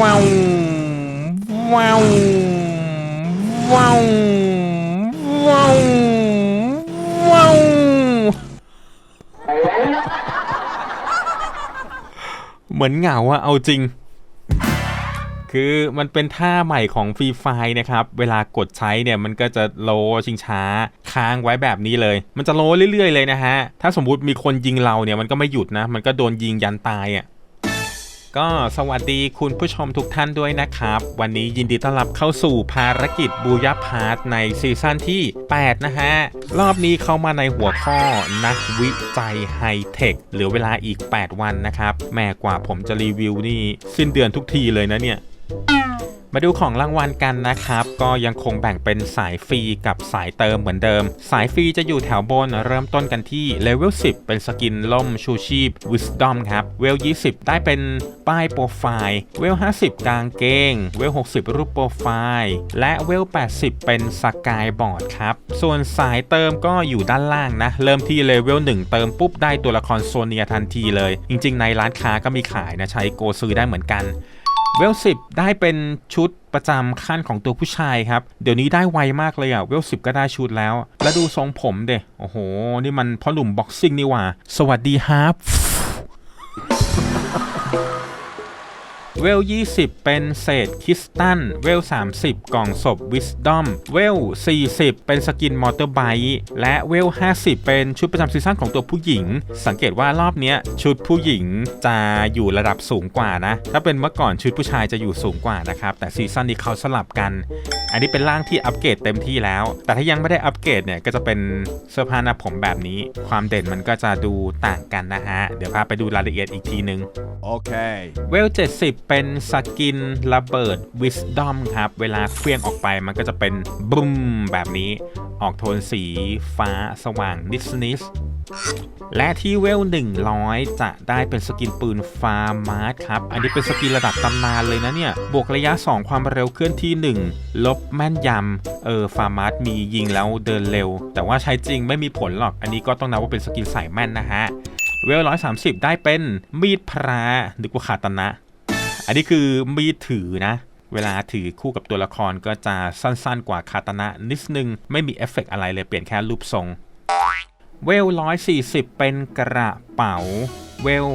ว้าวว้าวว้าวว้าวว้าวเหมือนเหงาอะเอาจริง คือมันเป็นท่าใหม่ของฟรีไฟนะครับ เวลากดใช้เนี่ยมันก็จะโลชิงช้า ค้างไว้แบบนี้เลย มันจะโลเรื่อยๆเลยนะฮะ ถ้าสมมุติมีคนยิงเราเนี่ยมันก็ไม่หยุดนะ มันก็โดนยิงยันตายอะ่ะ ก็สวัสดีคุณผู้ชมทุกท่านด้วยนะครับ วันนี้ยินดีต้อนรับเข้าสู่ภารกิจบูยพาร์ทในซีซั่นที่ 8 นะฮะ รอบนี้เข้ามาในหัวข้อนักวิจัยไฮเทคเหลือเวลาอีก 8 วันนะครับ แม่กว่าผมจะรีวิวนี่ สิ้นเดือนทุกทีเลยนะเนี่ย มาดูของรางวัลกันนะครับ ก็ยังคงแบ่งเป็นสายฟรีกับสายเติมเหมือนเดิม สายฟรีจะอยู่แถวบนเริ่มต้นกันที่เลเวล 10 เป็นสกินล่มชูชีพ Wisdom ครับ เวล 20 ได้เป็นป้ายโปรไฟล์ เวล 50 กลางเกง เวล 60 รูปโปรไฟล์ และเวล 80 เป็นสกายบอร์ดครับ ส่วนสายเติมก็อยู่ด้านล่างนะ เริ่มที่เลเวล 1 เติมปุ๊บได้ตัวละครโซเนียทันทีเลย จริงๆ ในร้านค้าก็มีขายนะใช้โกซื้อได้เหมือนกัน เวลสิบได้เป็นชุดประจำขั้นของตัวผู้ชายครับ เดี๋ยวนี้ได้ไวมากเลยอะเวลสิบก็ได้ชุดแล้ว แล้วดูทรงผมเดโอ้โห นี่มันพ่อหนุ่มบ็อกซิ่งนี่หว่า สวัสดีครับ เวล 20 เป็นเศษคริสตัลเวล 30 กล่องศพวิสดอม เวล 40 เป็นสกินมอเตอร์ไบค์และเวล 50 เป็นชุดประจำซีซั่นของตัวผู้หญิง สังเกตว่ารอบเนี้ยชุดผู้หญิงจะอยู่ระดับสูงกว่านะ ถ้าเป็นเมื่อก่อนชุดผู้ชายจะอยู่สูงกว่านะครับ แต่ซีซั่นนี้เขาสลับกัน อันนี้เป็นร่างที่อัปเกรดเต็มที่แล้ว แต่ถ้ายังไม่ได้อัปเกรดเนี่ยก็จะเป็นเสื้อผ้าหน้าผมแบบนี้ ความเด่นมันก็จะดูต่างกันนะฮะ เดี๋ยวพาไปดูรายละเอียดอีกทีนึง Okay. เวล 70เป็นสกินระเบิด Wisdom ครับ เวลาเคลื่องออกไปมันก็จะเป็นบุ้มแบบนี้ ออกโทนสีฟ้าสว่างนิสนิสและที่เวล 100 จะได้เป็นสกินปืนฟาร์มาร์ครับ อันนี้เป็นสกินระดับตำนานเลยนะเนี่ย บวกระยะ 2 ความเร็วเคลื่อนที่ 1 ลบแม่นยำ เออ ฟาร์มาร์มียิงแล้วเดินเร็ว แต่ว่าใช้จริงไม่มีผลหรอก อันนี้ก็ต้องนับว่าเป็นสกินสายแม่นนะฮะ เวล 130 ได้เป็นมีดพระนึกว่าคาตนะ อันนี้คือมีถือนะ เวลาถือคู่กับตัวละครก็จะสั้นๆกว่าคาตนะนิดนึง ไม่มีเอฟเฟกต์อะไรเลยเปลี่ยนแค่รูปทรง เวล140เป็นกระเป๋า เวล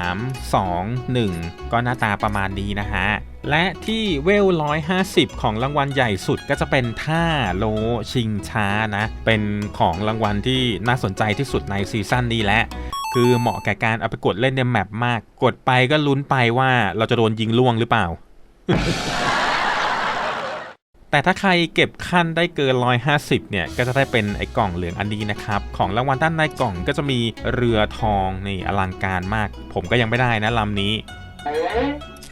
3 2 1ก็หน้าตาประมาณนี้นะฮะ และที่เวล150ของรางวัลใหญ่สุดก็จะเป็นท่าโลชิงช้านะ เป็นของรางวัลที่น่าสนใจที่สุดในซีซั่นนี้แหละ คือเหมาะแก่การเอาไปกดเล่นในแมปมาก กดไปก็ลุ้นไปว่าเราจะโดนยิงล่วงหรือเปล่า แต่ถ้าใครเก็บขั้นได้เกิน 150 เนี่ย ก็จะได้เป็นไอ้กล่องเหลืองอันนี้นะครับ ของรางวัลด้านในกล่องก็จะมีเรือทองนี่อลังการมาก ผมก็ยังไม่ได้นะลำนี้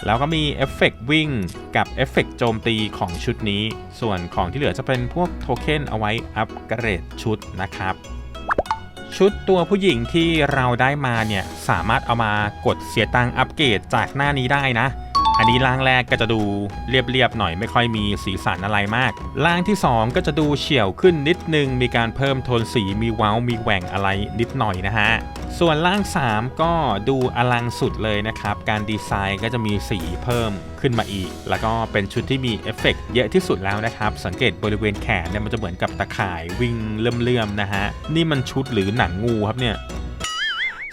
แล้วก็มีเอฟเฟกต์วิ่งกับเอฟเฟกต์โจมตีของชุดนี้ ส่วนของที่เหลือจะเป็นพวกโทเค็นเอาไว้อัปเกรดชุดนะครับ ชุดตัวผู้หญิงที่เราได้มาเนี่ย สามารถเอามากดเสียตังอัปเกรดจากหน้านี้ได้นะ อันนี้ร่างแรกก็จะดูเรียบๆหน่อยไม่ค่อยมีสีสันอะไรมาก ร่างที่ 2 ก็จะดูเฉียวขึ้นนิดนึง มีการเพิ่มโทนสีมีเว้ามีแหว่งอะไรนิดหน่อยนะฮะ ส่วนร่าง 3 ก็ดูอลังสุดเลยนะครับ การดีไซน์ก็จะมีสีเพิ่มขึ้นมาอีก แล้วก็เป็นชุดที่มีเอฟเฟกต์เยอะที่สุดแล้วนะครับ สังเกตบริเวณแขนเนี่ยมันจะเหมือนกับตะข่ายวิ่งเลื่อมๆนะฮะ นี่มันชุดหรือหนังงูครับเนี่ย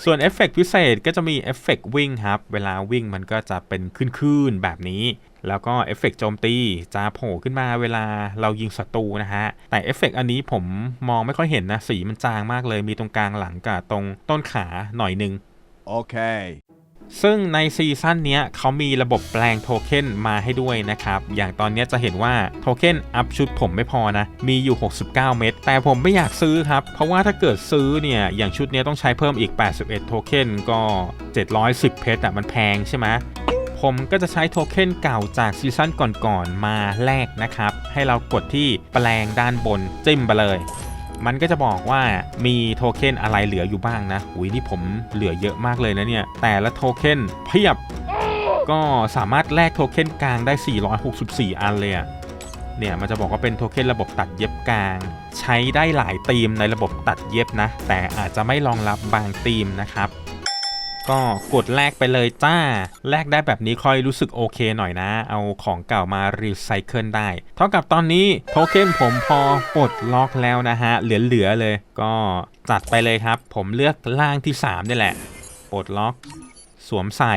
ส่วนเอฟเฟกต์พิเศษก็จะมีเอฟเฟกต์วิ่งครับ เวลาวิ่งมันก็จะเป็นขึ้นๆแบบนี้ แล้วก็เอฟเฟกต์โจมตีจะโผล่ขึ้นมาเวลาเรายิงศัตรูนะฮะ แต่เอฟเฟกต์อันนี้ผมมองไม่ค่อยเห็นนะ สีมันจางมากเลย มีตรงกลางหลังกับตรงต้นขาหน่อยนึงโอเค ซึ่งในซีซั่นนี้เขามีระบบแปลงโทเค็นมาให้ด้วยนะครับ อย่างตอนนี้จะเห็นว่าโทเค็นอัพชุดผมไม่พอนะ มีอยู่ 69 เม็ดแต่ผมไม่อยากซื้อครับ เพราะว่าถ้าเกิดซื้อเนี่ย อย่างชุดนี้ต้องใช้เพิ่มอีก 81 โทเค็นก็ 710 เพชรอะมันแพงใช่ไหมผมก็จะใช้โทเค็นเก่าจากซีซั่นก่อนๆมาแลกนะครับ ให้เรากดที่แปลงด้านบนจิ้มไปเลย มันก็จะบอกว่ามีโทเค็นอะไรเหลืออยู่บ้างนะอุ้ยนี่ผมเหลือเยอะมากเลยนะเนี่ย แต่ละโทเค็นเพียบ ก็สามารถแลกโทเค็นกลางได้ 464 อันเลยอะเนี่ยมันจะบอกว่าเป็นโทเค็นระบบตัดเย็บกลาง ใช้ได้หลายธีมในระบบตัดเย็บนะ แต่อาจจะไม่รองรับบางธีมนะครับ ก็กดแลกไปเลยจ้า แลกได้แบบนี้ค่อยรู้สึกโอเคหน่อยนะ เอาของเก่ามารีไซเคิลได้ เท่ากับตอนนี้โทเค็นผมพอปลดล็อกแล้วนะฮะ เหลือๆเลย ก็จัดไปเลยครับ ผมเลือกล่างที่ 3 นี่แหละ ปลดล็อก สวมใส่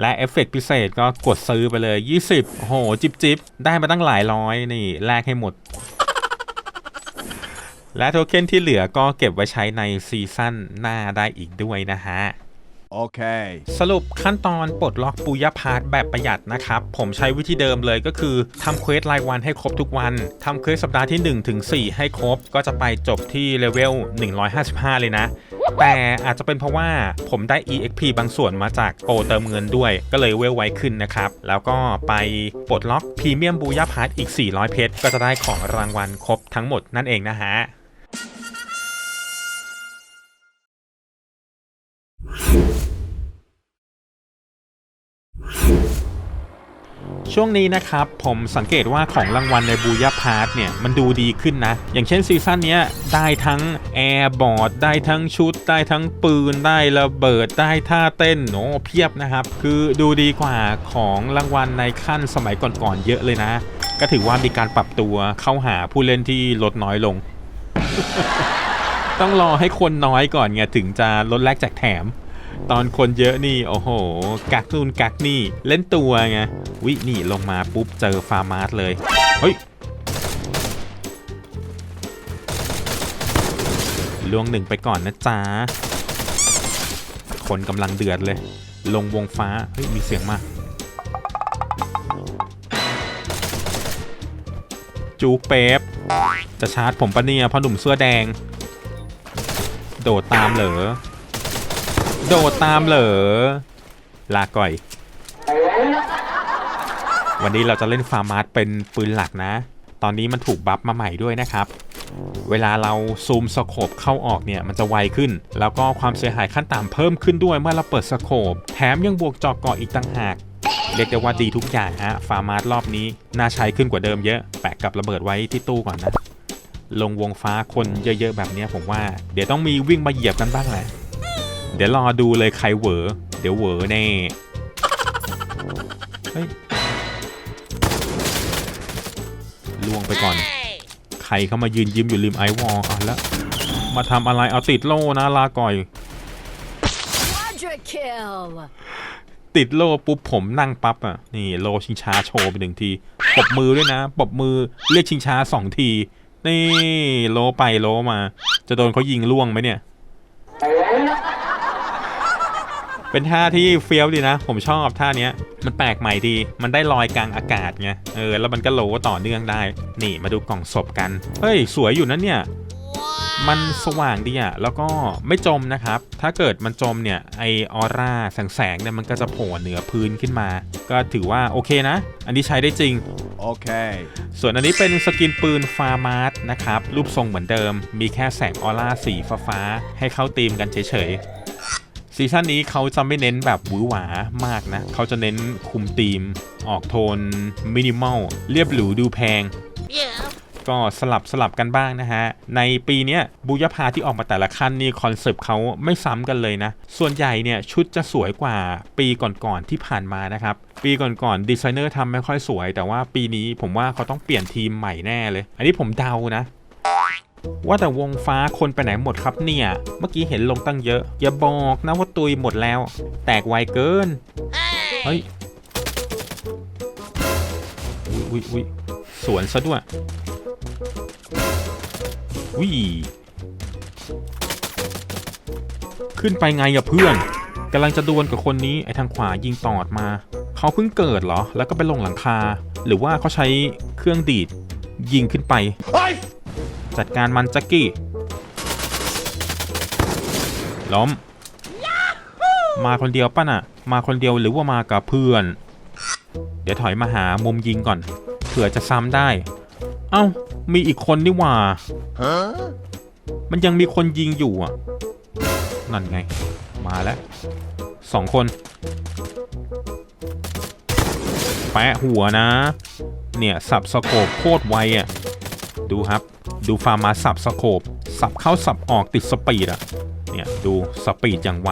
และเอฟเฟกต์พิเศษก็กดซื้อไปเลย 20 โอ้โห จิบจิบได้มาตั้งหลายร้อยนี่แลกให้หมด และโทเค็นที่เหลือก็เก็บไว้ใช้ในซีซั่นหน้าได้อีกด้วยนะฮะ Okay. สรุปขั้นตอนปลดล็อกปุยพาร์ทแบบประหยัดนะครับ ผมใช้วิธีเดิมเลยก็คือทำเควสรายวันให้ครบทุกวันทำเควสสัปดาห์ที่ 1 ถึง 4 ให้ครบ ก็จะไปจบที่เลเวล 155 เลยนะ แต่อาจจะเป็นเพราะว่าผมได้ EXP บางส่วนมาจากโปเติมเงินด้วย ก็เลยเวลไวขึ้นนะครับ แล้วก็ไปปลดล็อกพรีเมียมบูยพาร์ทอีก 400 เพชรก็จะได้ของรางวัลครบทั้งหมดนั่นเองนะฮะ ช่วงนี้นะครับ ผมสังเกตว่าของรางวัลในบูยาพาร์ทเนี่ย มันดูดีขึ้นนะ อย่างเช่นซีซั่นนี้ได้ทั้งแอร์บอร์ดได้ทั้งชุด ได้ทั้งปืน ได้ระเบิดได้ท่าเต้นโอ้เพียบนะครับ คือดูดีกว่าของรางวัลในขั้นสมัยก่อนๆเยอะเลยนะ ก็ถือว่ามีการปรับตัวเข้าหาผู้เล่นที่ลดน้อยลง ต้องรอให้คนน้อยก่อนไงถึงจะลดแลกแจกแถม ตอนคนเยอะนี่ โอ้โห กักนู่นกักนี่ เล่นตัวไงวินี่ลงมาปุ๊บเจอฟาร์มาร์สเลย เฮ้ยลวงหนึ่งไปก่อนนะจ๊ะคนกำลังเดือดเลย ลงวงฟ้า เฮ้ย มีเสียงมา จูกเป๊ปจะชาร์จผมปะเนี่ยพ่อหนุ่มเสื้อแดง โดดตามเหรอ โดดตามเหรอ ลาก่อย วันนี้เราจะเล่นฟาร์มาร์สเป็นปืนหลักนะ ตอนนี้มันถูกบัฟมาใหม่ด้วยนะครับ เวลาเราซูมสโคปเข้าออกเนี่ย มันจะไวขึ้น แล้วก็ความเสียหายขั้นต่ำเพิ่มขึ้นด้วยเมื่อเราเปิดสโคป แถมยังบวกจอเกาะอีกต่างหากเรียกได้ว่าดีทุกอย่างฮะ ฟาร์มาร์สรอบนี้ น่าใช้ขึ้นกว่าเดิมเยอะ แปะกับระเบิดไว้ที่ตู้ก่อนนะ ลงวงฟ้าคนเยอะๆแบบเนี้ยผมว่า เดี๋ยวต้องมีวิ่งมาเหยียบกันบ้างแหละ เดี๋ยวรอดูเลยใครเหวอเดี๋ยวเหวอแน่เฮ้ยล่วงไปก่อน ใครเข้ามายืนยิ้มอยู่ริมไอวอลอะแล้วมาทำอะไรเอาติดโล่นะลาก่อย Quadra kill! ติดโล่ปุ๊บผมนั่งปั๊บอะนี่โลชิงช้าโชว์ไปหนึ่งทีปรบมือด้วยนะปรบมือเรียกชิงช้าสองที นี่โลไปโลมา จะโดนเขายิงล่วงไหมเนี่ย เป็นท่าที่เฟี้ยวดีนะ ผมชอบท่าเนี้ย มันแปลกใหม่ดี มันได้ลอยกลางอากาศไง เออ แล้วมันก็โลต่อเนื่องได้ นี่มาดูกล่องศพกัน เฮ้ย สวยอยู่นะเนี่ย มันสว่างดีอะแล้วก็ไม่จมนะครับ ถ้าเกิดมันจมเนี่ยไอออร่าแสงแสงๆเนี่ยมันก็จะโผล่เหนือพื้นขึ้นมา ก็ถือว่าโอเคนะ อันนี้ใช้ได้จริง Okay. ส่วนอันนี้เป็นสกินปืนฟาร์มาร์สนะครับ รูปทรงเหมือนเดิม มีแค่แสงออร่าสีฟ้าๆให้เข้าตีมกันเฉยๆ ซีซั่นนี้เขาจะไม่เน้นแบบหวือหวามากนะ เขาจะเน้นคุมธีม ออกโทนมินิมอลเรียบหรูดูแพง ก็สลับสลับกันบ้างนะฮะ ในปีนี้บูยพาที่ออกมาแต่ละขั้นนี่คอนเซปต์เขาไม่ซ้ำกันเลยนะ ส่วนใหญ่เนี่ยชุดจะสวยกว่าปีก่อนๆที่ผ่านมานะครับ ปีก่อนๆดีไซเนอร์ทำไม่ค่อยสวย แต่ว่าปีนี้ผมว่าเขาต้องเปลี่ยนทีมใหม่แน่เลย อันนี้ผมเดานะว่าแต่วงฟ้าคนไปไหนหมดครับเนี่ย เมื่อกี้เห็นลงตั้งเยอะ อย่าบอกนะว่าตุยหมดแล้ว แตกไวเกิน เฮ้ย อุ้ยอุ้ยสวนซะด้วย วิขึ้นไปไงอะเพื่อนกำลังจะดวลกับคนนี้ไอ้ทางขวายิงตอดมา เขาเพิ่งเกิดเหรอ แล้วก็ไปลงหลังคา หรือว่าเขาใช้เครื่องดีดยิงขึ้นไป จัดการมันแจ็กกี้ ล้มมาคนเดียวป่ะน่ะ มาคนเดียวหรือว่ามากับเพื่อน เดี๋ยวถอยมาหามุมยิงก่อน เผื่อจะซ้ำได้ เอ้า มีอีกคนนี่หว่า Huh? มันยังมีคนยิงอยู่อะ นั่นไง มาแล้วสองคน แปะหัวนะ เนี่ย สับสโคปโคตรไวอะ ดูครับ ดูฟาร์มาสับสโคปสับเข้าสับออกติดสปีดอะ เนี่ย ดูสปีดอย่างไว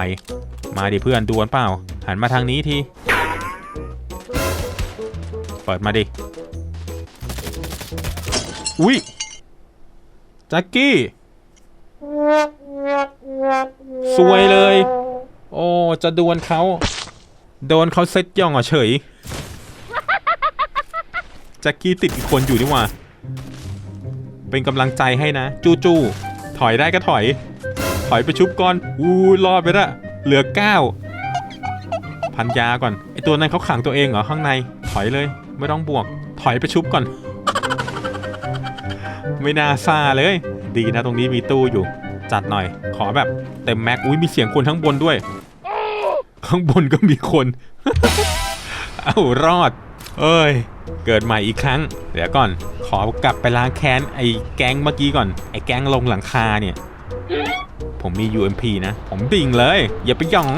มาดิเพื่อนดวลเปล่า หันมาทางนี้ที เปิดมาดิ อุ้ย แจ็คกี้สวยเลย โอ้จะดวลเขาโดนเขาเซ็ตย่องอะเฉยแจ็คกี้ติดอีกคนอยู่นี่ว่า เป็นกำลังใจให้นะ จู้จู้ถอยได้ก็ถอย ถอยไปชุบก่อน อู้รอดไปละเหลือ9พันยาก่อนไอตัวนั้นเขาขังตัวเองเหรอข้างใน ถอยเลย ไม่ต้องบวก ถอยไปชุบก่อน ไม่น่าซาเลย ดีนะตรงนี้มีตู้อยู่ จัดหน่อย ขอแบบเต็มแม็กอุ้ยมีเสียงคนข้างบนด้วย ข้างบนก็มีคน เอ้ารอด เอ้ย เกิดใหม่อีกครั้ง เดี๋ยวก่อน ขอกลับไปล้างแค้นไอ้แก๊งเมื่อกี้ก่อน ไอ้แก๊งลงหลังคาเนี่ย ผมมี UMP นะ ผมดิ่งเลย อย่าไปหย่อง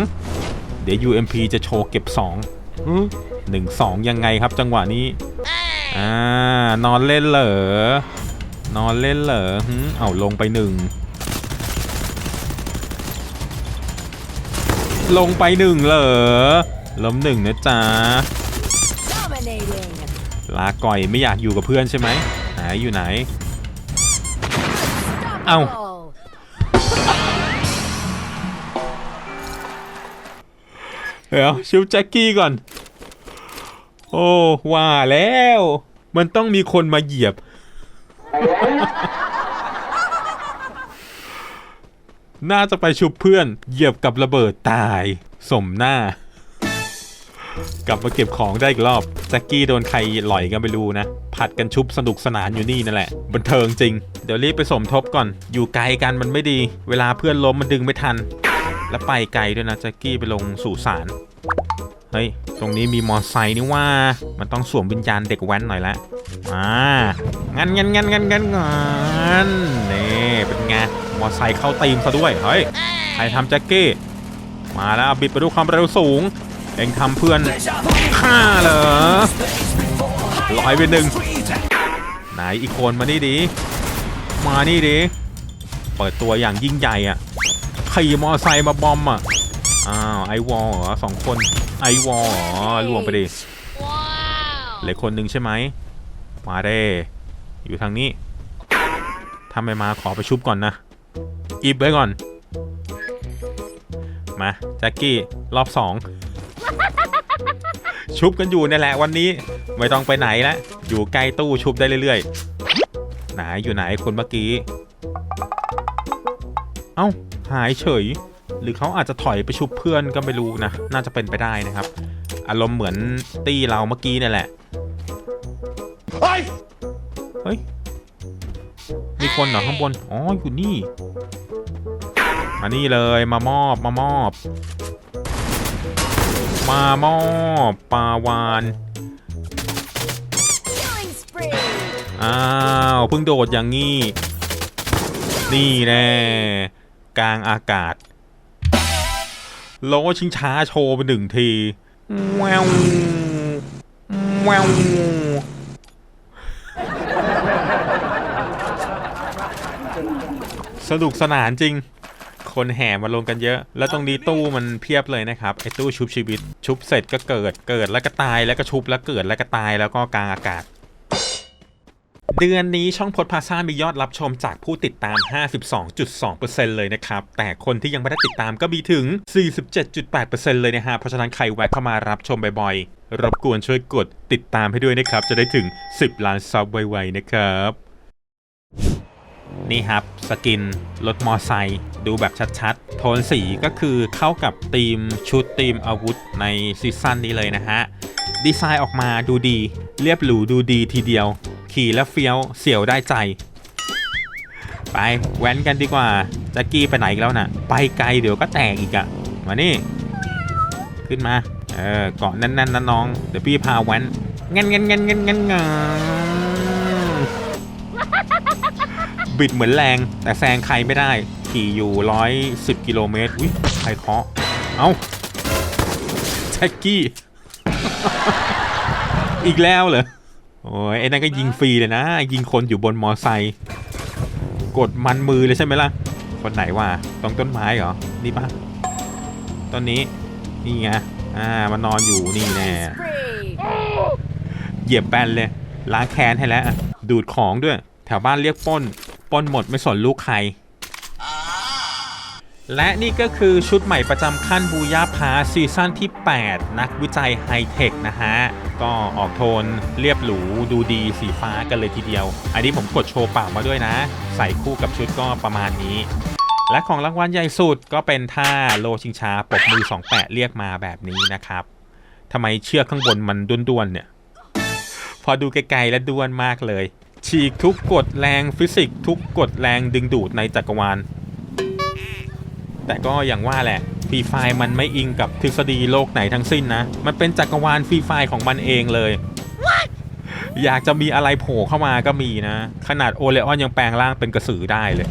เดี๋ยว UMP จะโชว์เก็บ2หนึ่งสองยังไงครับจังหวะนี้ อ่า นอนเล่นเหรอ นอนเล่นเหรอเอาลงไปหนึ่ง ลงไปหนึ่งเหรอ ล้มหนึ่งนะจ๊ะ ลาก่อยไม่อยากอยู่กับเพื่อนใช่ไหมไหนอยู่ไหน Ow. Unstoppable. เดี๋ยวชิวแจ็คกี้ก่อน โอ้ว่าแล้ว มันต้องมีคนมาเหยียบ น่าจะไปชุบเพื่อน เหยียบกับระเบิดตาย สมหน้า กลับมาเก็บของได้อีกรอบแจ็คกี้โดนใครหล่อยกันไม่รู้นะ ผัดกันชุบสนุกสนานอยู่นี่นั่นแหละ บันเทิงจริง เดี๋ยวรีบไปสมทบก่อน อยู่ไกลกันมันไม่ดี เวลาเพื่อนล้มมันดึงไม่ทัน แล้วไปไกลด้วยนะแจ็คกี้ไปลงสู่ศาล เฮ้ย ตรงนี้มีมอไซค์นี่ว่า มันต้องสวมวิญญาณเด็กแว้นหน่อยละอ่างั้นงั้นงั้นงั้นงั้นงั้นนี่เป็นไง มอไซค์เข้าตีมซะด้วย เฮ้ย ใครทำแจ็คกี้มาแล้วบิดไปด้วยความเร็วสูง เองทำเพื่อนฆ่าเหรอลอยไปหนึ่งไหนอีกคนมานี่ดิมานี่ดิเปิดตัวอย่างยิ่งใหญ่อะขี่มอไซค์มาบอมอะ อ้าวไอวอลเหรอสองคนไอวอลเหรอรวมไปดิ Wow. เหลือคนหนึ่งใช่ไหมมาเด้อยู่ทางนี้ถ้าไม่มาขอไปชุบก่อนนะอิบไว้ก่อน มาแจ็คกี้รอบสองชุบกันอยู่นี่แหละวันนี้ ไม่ต้องไปไหนแล้วอยู่ใกล้ตู้ชุบได้เรื่อยๆไหนอยู่ไหนคนเมื่อกี้ เอ้าหายเฉย หรือเขาอาจจะถอยไปชุบเพื่อนก็ไม่รู้นะ น่าจะเป็นไปได้นะครับ อารมณ์เหมือนตีเราเมื่อกี้นี่แหละ เฮ้ย เฮ้ย มีคนเหรอข้างบน อ๋อ อยู่นี่ มานี่เลยมามอบมามอบ มามอบปลาวานอ้าวเพิ่งโดดอย่างงี้ นี่แน่กลางอากาศ โลชิงช้าโชว์ไปหนึ่งทีแววแววสนุกสนานจริง คนแห่มาลงกันเยอะ แล้วตรงนี้ตู้มันเพียบเลยนะครับไอ้ตู้ชุบชีวิต ชุบเสร็จก็เกิดเกิดแล้วก็ตายแล้วก็ชุบแล้วเกิดแล้วก็ตายแล้วก็กลางอากาศ เดือนนี้ช่องพดพาซ่ามียอดรับชมจากผู้ติดตาม 52.2%เลยนะครับ แต่คนที่ยังไม่ได้ติดตามก็มีถึง 47.8%เลยนะฮะ เพราะฉะนั้นใครแวะเข้ามารับชมบ่อยๆ รบกวนช่วยกดติดตามให้ด้วยนะครับ จะได้ถึง 10 ล้านซับไวๆนะครับ นี่ครับสกินรถมอไซค์ดูแบบชัดๆ โทนสีก็คือเข้ากับธีมชุดธีมอาวุธในซีซั่นนี้เลยนะฮะ ดีไซน์ออกมาดูดี เรียบหรูดูดีทีเดียว ขี่แล้วเฟี้ยวเสียวได้ใจ ไปแว้นกันดีกว่าจ็กกี้ไปไหนแล้วน่ะ ไปไกลเดี๋ยวก็แตกอีกอะมานี่ ขึ้นมา เออเกาะแน่นๆนะน้อง เดี๋ยวพี่พาแว้นงั้นงั้นงั้นงั้นงั้นงั้นบิดเหมือนแรง แต่แซงใครไม่ได้ ขี่อยู่ร้อยสิบกิโลเมตรอุ้ยใครเคาะ เอ้าแจ็กกี้ อีกแล้วเหรอ โอ้ยไอ้นั่นก็ยิงฟรีเลยนะ ยิงคนอยู่บนมอไซค์กดมันมือเลยใช่ไหมล่ะ คนไหนวะตรงต้นไม้เหรอ นี่ปะตอนนี้ นี่ไง อ่า มันนอนอยู่นี่แน่ Spree. เหยียบแบนเลย ล้างแค้นให้แล้วอะดูดของด้วย แถวบ้านเรียกปล้นปล้นหมดไม่สนลูกใคร และนี่ก็คือชุดใหม่ประจำขั้นบูย่าพาซีซั่นที่ 8 นักวิจัยไฮเทคนะฮะ ก็ออกโทนเรียบหรูดูดีสีฟ้ากันเลยทีเดียว อันนี้ผมกดโชว์ปากมาด้วยนะ ใส่คู่กับชุดก็ประมาณนี้ และของรางวัลใหญ่สุดก็เป็นท่าโลชิงช้าปกมือสองแปะเรียกมาแบบนี้นะครับทำไมเชือกข้างบนมันด้วนๆเนี่ย พอดูไกลๆแล้วด้วนมากเลย ฉีกทุกกฎแรงฟิสิกส์ทุกกฎแรงดึงดูดในจักรวาล แต่ก็อย่างว่าแหละฟรีไฟมันไม่อิงกับทฤษฎีโลกไหนทั้งสิ้นนะ มันเป็นจักรวาลฟรีไฟของมันเองเลยอยากจะมีอะไรโผล่เข้ามาก็มีนะ ขนาดโอเลออนยังแปลงร่างเป็นกระสือได้เลย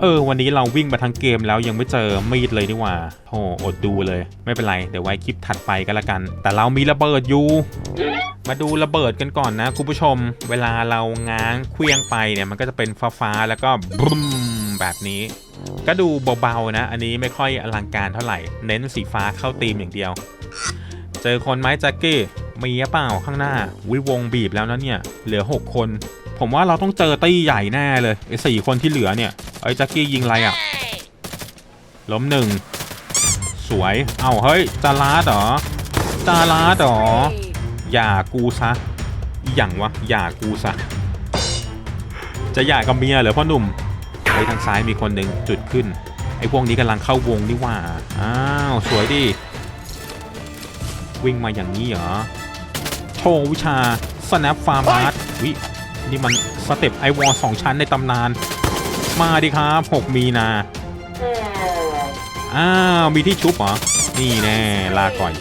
เออ วันนี้เราวิ่งมาทั้งเกมแล้วยังไม่เจอมีดเลยนี่หว่าโอ้อดดูเลย ไม่เป็นไร เดี๋ยวไว้คลิปถัดไปก็แล้วกัน แต่เรามีระเบิดอยู่ มาดูระเบิดกันก่อนนะคุณผู้ชม เวลาเราง้างเคลี้ยงไปเนี่ยมันก็จะเป็นฟ้าๆแล้วก็บึ้มแบบนี้ ก็ดูเบาๆนะ อันนี้ไม่ค่อยอลังการเท่าไหร่ เน้นสีฟ้าเข้าธีมอย่างเดียว เจอคนไหมแจ็คกี้มีหรือเปล่าข้างหน้าวิวงบีบแล้วนะเนี่ย เหลือ 6 คน ผมว่าเราต้องเจอตี้ใหญ่แน่เลยไอ้สี่คนที่เหลือเนี่ยไอ้แจ็คกี้ยิงไรอะ่ะล้มหนึ่งสวย เอ้าเฮ้ยจาราดเหรอจาราดเหรอ อย่ากูซะอหย่างวะอย่ากูซะจะหย่ากับเมียเหรอพ่อหนุ่มไปทางซ้ายมีคนหนึ่งจุดขึ้น ไอ้พวกนี้กำลังเข้าวงนี่หว่า อ้าว สวยดิ วิ่งมาอย่างนี้เหรอ โชว์วิชา snap farm art วินี่มันสเต็ปไอวอลสองชั้นในตำนาน มาดิครับ 6 มีนา อ้าว มีที่ชุบเหรอ นี่แน่ลาก่อน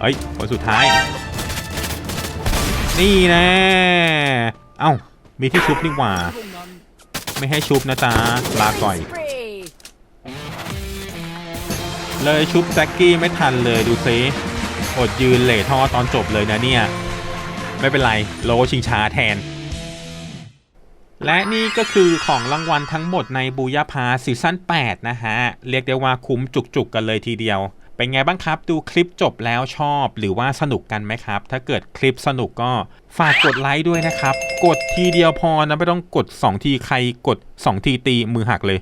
เอ้ยคนสุดท้าย นี่น่เอ้า มีที่ชุบนี่หว่า ไม่ให้ชุบนะจ๊ะลาก่อย เลยชุบแจ็คกี้ไม่ทันเลยดูซิอดยืนเหล่ท่อตอนจบเลยนะเนี่ย ไม่เป็นไร โลชิงช้าแทน และนี่ก็คือของรางวัลทั้งหมดในบูยาพาซีซั่น8 นะฮะ เรียกได้ว่าคุ้มจุกๆกันเลยทีเดียว เป็นไงบ้างครับ ดูคลิปจบแล้วชอบ หรือว่าสนุกกันไหมครับ ถ้าเกิดคลิปสนุกก็ฝากกดไลค์ด้วยนะครับ กดทีเดียวพอนะไม่ต้องกด 2 ทีใครกด 2 ทีตีมือหักเลย